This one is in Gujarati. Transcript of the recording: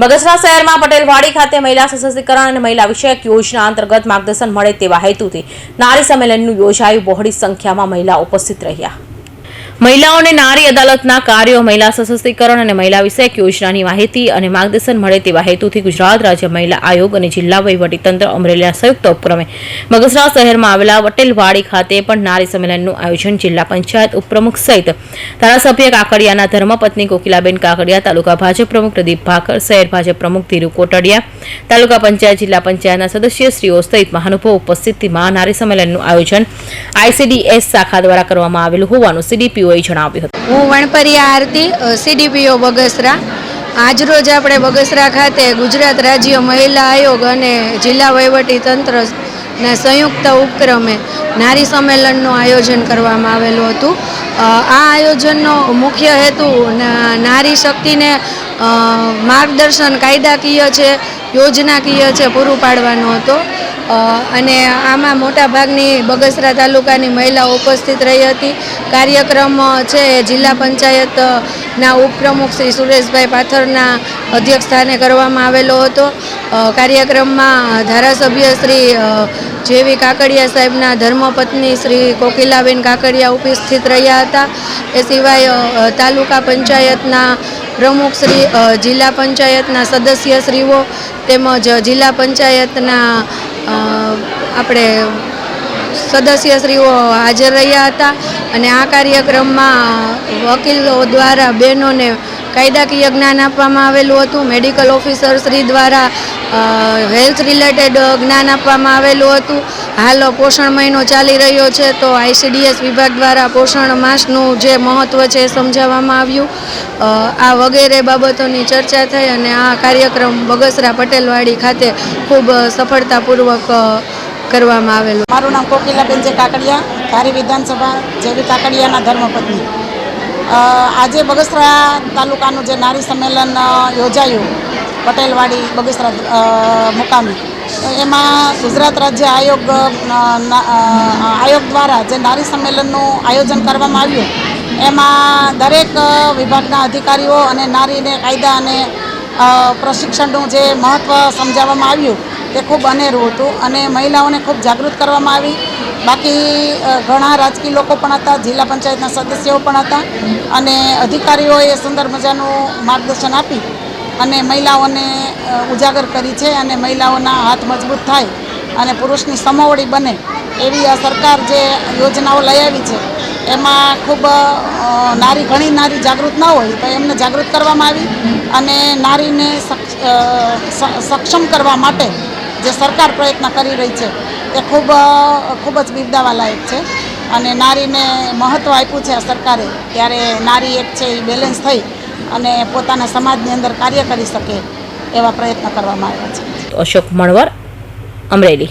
બગસરા શહેરમાં પટેલવાડી ખાતે મહિલા સશક્તિકરણ અને મહિલા વિષયક યોજના અંતર્ગત માર્ગદર્શન મળે તેવા હેતુથી નારી સંમેલનનું યોજાયું બહોળી સંખ્યામાં મહિલા ઉપસ્થિત રહ્યા. મહિલાઓને નારી અદાલતના કાર્યો, મહિલા સશક્તિકરણ અને મહિલા વિષયક યોજનાની માહિતી અને માર્ગદર્શન મળે તેવા હેતુથી ગુજરાત રાજ્ય મહિલા આયોગ અને જિલ્લા વહીવટીતંત્ર અમરેલીના સંયુક્ત ઉપક્રમે મગસરા શહેરમાં આવેલા વટેલવાડી ખાતે પણ નારી સંમેલનનું આયોજન જિલ્લા પંચાયત ઉપપ્રમુખ સહિત ધારાસભ્ય કાકડિયાના ધર્મપત્ની કોકિલાબેન કાકડિયા, તાલુકા ભાજપ પ્રમુખ પ્રદીપ ભાકર, શહેર ભાજપ પ્રમુખ ધીરુ કોટડિયા, તાલુકા પંચાયત જિલ્લા પંચાયતના સદસ્યશ્રીઓ સહિત મહાનુભાવ ઉપસ્થિતિમાં નારી સંમેલનનું આયોજન આઈસીડીએસ શાખા દ્વારા કરવામાં આવેલું હોવાનું સીડીપીઓએ જણાવ્યું હતું. હું વણપરી આરતી સીડીપીઓ બગસરા. આજરોજ આપણે બગસરા ખાતે ગુજરાત રાજ્ય મહિલા આયોગ અને જિલ્લા વહીવટી તંત્રના સંયુક્ત ઉપક્રમે નારી સંમેલનનું આયોજન કરવામાં આવેલું હતું. આ આયોજનનો મુખ્ય હેતુ ના- નારી શક્તિને માર્ગદર્શન કાયદાકીય છે, યોજનાકીય છે, પૂરું પાડવાનો હતો. અને આમાં મોટાભાગની બગસરા તાલુકાની મહિલાઓ ઉપસ્થિત રહી હતી. કાર્યક્રમ છે જિલ્લા પંચાયતના ઉપપ્રમુખ શ્રી સુરેશભાઈ પાથરના અધ્યક્ષસ્થાને કરવામાં આવેલો હતો. કાર્યક્રમમાં ધારાસભ્ય શ્રી જેવી કાકડિયા સાહેબના ધર્મપત્ની શ્રી કોકિલાબેન કાકડિયા ઉપસ્થિત રહ્યા હતા. એ સિવાય તાલુકા પંચાયતના પ્રમુખ શ્રી જિલ્લા પંચાયતના સદસ્યશ્રીઓ તેમજ જિલ્લા પંચાયતના આપણે સદસ્યશ્રીઓ હાજર રહ્યા હતા અને આ કાર્યક્રમમાં વકીલો દ્વારા બહેનોને કાયદાકીય જ્ઞાન આપવામાં આવેલું હતું. મેડિકલ ઓફિસર શ્રી દ્વારા હેલ્થ રિલેટેડ જ્ઞાન આપવામાં આવેલું હતું. હાલ પોષણ મહિનો ચાલી રહ્યો છે, તો આઈસીડીએસ વિભાગ દ્વારા પોષણ માસનું જે મહત્ત્વ છે એ સમજાવવામાં આવ્યું. આ વગેરે બાબતોની ચર્ચા થઈ અને આ કાર્યક્રમ બગસરા પટેલવાડી ખાતે ખૂબ સફળતાપૂર્વક કરવામાં આવેલું. મારું નામ કોકિલાબેન જે કાકડિયા, ધારી વિધાનસભા જેવી કાકડિયાના ધર્મપત્ની. આજે બગસરા તાલુકાનું જે નારી સંમેલન યોજાયું, પટેલવાડી બગસરા મુકામે. એમાં ગુજરાત રાજ્ય આયોગ આયોગ દ્વારા જે નારી સંમેલનનું આયોજન કરવામાં આવ્યું, એમાં દરેક વિભાગના અધિકારીઓ અને નારીને કાયદા અને પ્રશિક્ષણનું જે મહત્ત્વ સમજાવવામાં આવ્યું, તે ખૂબ અનેરું હતું અને મહિલાઓને ખૂબ જાગૃત કરવામાં આવી. બાકી ઘણા રાજકીય લોકો પણ હતા, જિલ્લા પંચાયતના સદસ્યો પણ હતા અને અધિકારીઓએ સુંદર મજાનું માર્ગદર્શન આપી અને મહિલાઓને ઉજાગર કરી છે અને મહિલાઓના હાથ મજબૂત થાય અને પુરુષની સમોવડી બને એવી આ સરકાર જે યોજનાઓ લઈ આવી છે, એમાં ખૂબ નારી ઘણી નારી જાગૃત ન હોય તો એમને જાગૃત કરવામાં આવી અને નારીને સક્ષમ કરવા માટે જે સરકાર પ્રયત્ન કરી રહી છે તે ખૂબ ખૂબ જ બિરદાવા લાયક છે. અને નારીને મહત્ત્વ આપ્યું છે સરકારે, ત્યારે નારી એક છે એ બેલેન્સ થઈ અને પોતાના સમાજની અંદર કાર્ય કરી શકે એવા પ્રયત્ન કરવામાં આવ્યા છે. અશોક મણવર, અમરેલી.